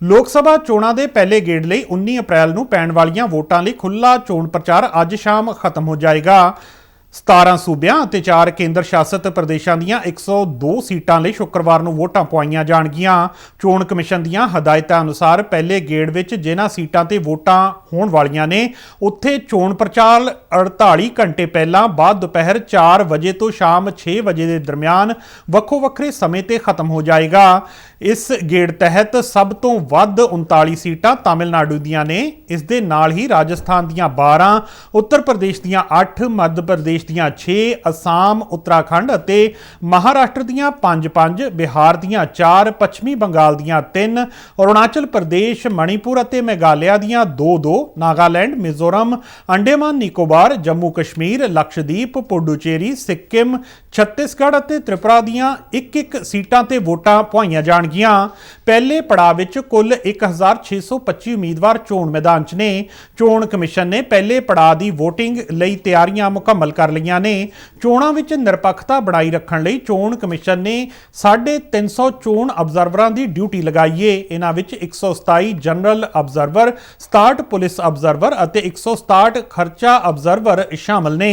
ਲੋਕ ਸਭਾ ਚੋਣਾਂ ਦੇ ਪਹਿਲੇ ਗੇੜ ਲਈ 19 ਅਪ੍ਰੈਲ ਨੂੰ ਪੈਣ ਵਾਲੀਆਂ ਵੋਟਾਂ ਲਈ ਖੁੱਲਾ ਚੋਣ ਪ੍ਰਚਾਰ ਅੱਜ ਸ਼ਾਮ ਖਤਮ ਹੋ ਜਾਏਗਾ। 17 ਸੂਬਿਆਂ ਅਤੇ 4 ਕੇਂਦਰ ਸ਼ਾਸਤ ਪ੍ਰਦੇਸ਼ਾਂ ਦੀਆਂ 102 ਸੀਟਾਂ ਲਈ ਸ਼ੁੱਕਰਵਾਰ ਨੂੰ ਵੋਟਾਂ ਪਵਾਈਆਂ ਜਾਣਗੀਆਂ। ਚੋਣ ਕਮਿਸ਼ਨ ਦੀਆਂ ਹਦਾਇਤਾਂ ਅਨੁਸਾਰ ਪਹਿਲੇ ਗੇੜ ਵਿੱਚ ਜਿਨ੍ਹਾਂ ਸੀਟਾਂ ਤੇ ਵੋਟਾਂ ਹੋਣ ਵਾਲੀਆਂ ਨੇ, ਉੱਥੇ ਚੋਣ ਪ੍ਰਚਾਰ 48 ਘੰਟੇ ਪਹਿਲਾਂ ਬਾਅਦ ਦੁਪਹਿਰ 4 ਵਜੇ ਤੋਂ ਸ਼ਾਮ 6 ਵਜੇ ਦੇ ਦਰਮਿਆਨ ਵੱਖੋ ਵੱਖਰੇ ਸਮੇਂ ਤੇ ਖਤਮ ਹੋ ਜਾਏਗਾ। ਇਸ ਗੇੜ ਤਹਿਤ ਸਭ ਤੋਂ ਵੱਧ 39 ਸੀਟਾਂ ਤਾਮਿਲਨਾਡੂ ਦੀਆਂ ਨੇ। ਇਸ ਦੇ ਨਾਲ ਹੀ ਰਾਜਸਥਾਨ ਦੀਆਂ 12 ਉੱਤਰ ਪ੍ਰਦੇਸ਼ ਦੀਆਂ 8 ਮੱਧ ਪ੍ਰਦੇਸ਼ ਦੀਆਂ 6 ਅਸਾਮ, ਉੱਤਰਾਖੰਡ ਅਤੇ ਮਹਾਰਾਸ਼ਟਰ ਦੀਆਂ 5-5 ਬਿਹਾਰ ਦੀਆਂ 4 ਪੱਛਮੀ ਬੰਗਾਲ ਦੀਆਂ 3 ਅਰੁਣਾਚਲ ਪ੍ਰਦੇਸ਼, ਮਣੀਪੁਰ ਅਤੇ ਮੇਘਾਲਿਆ ਦੀਆਂ 2-2 ਨਾਗਾਲੈਂਡ, ਮਿਜ਼ੋਰਮ, ਅੰਡੇਮਾਨ, ਨਿਕੋਬਾਰ, ਜੰਮੂ ਕਸ਼ਮੀਰ, ਲਕਸ਼ਦੀਪ, ਪੁਡੂਚੇਰੀ, ਸਿੱਕਿਮ, ਛੱਤੀਸਗੜ੍ਹ ਅਤੇ ਤ੍ਰਿਪੁਰਾ ਦੀਆਂ ਇੱਕ ਇੱਕ ਸੀਟਾਂ ਤੇ ਵੋਟਾਂ ਪਵਾਈਆਂ ਜਾਣਗੀਆਂ। ਪਹਿਲੇ ਪੜਾਅ ਵਿੱਚ ਕੁੱਲ 1625 ਉਮੀਦਵਾਰ ਚੋਣ ਮੈਦਾਨ 'ਚ ਨੇ। ਚੋਣ ਕਮਿਸ਼ਨ ਨੇ ਪਹਿਲੇ ਪੜਾਅ ਦੀ VOTING ਲਈ ਤਿਆਰੀਆਂ ਮੁਕੰਮਲ ਕਰ ਕਰ ਲਈਆਂ ਨੇ। ਚੋਣਾਂ ਵਿੱਚ ਨਿਰਪੱਖਤਾ ਬਣਾਈ ਰੱਖਣ ਲਈ ਚੋਣ ਕਮਿਸ਼ਨ ਨੇ 350 ਚੋਣ ਅਬਜ਼ਰਵਰਾਂ ਦੀ ਡਿਊਟੀ ਲਗਾਈ ਏ। ਇਹਨਾਂ ਵਿੱਚ 127 ਜਨਰਲ ਅਬਜ਼ਰਵਰ 67 ਪੁਲਿਸ ਅਬਜ਼ਰਵਰ ਅਤੇ 167 ਖਰਚਾ ਅਬਜ਼ਰਵਰ ਸ਼ਾਮਲ ਨੇ।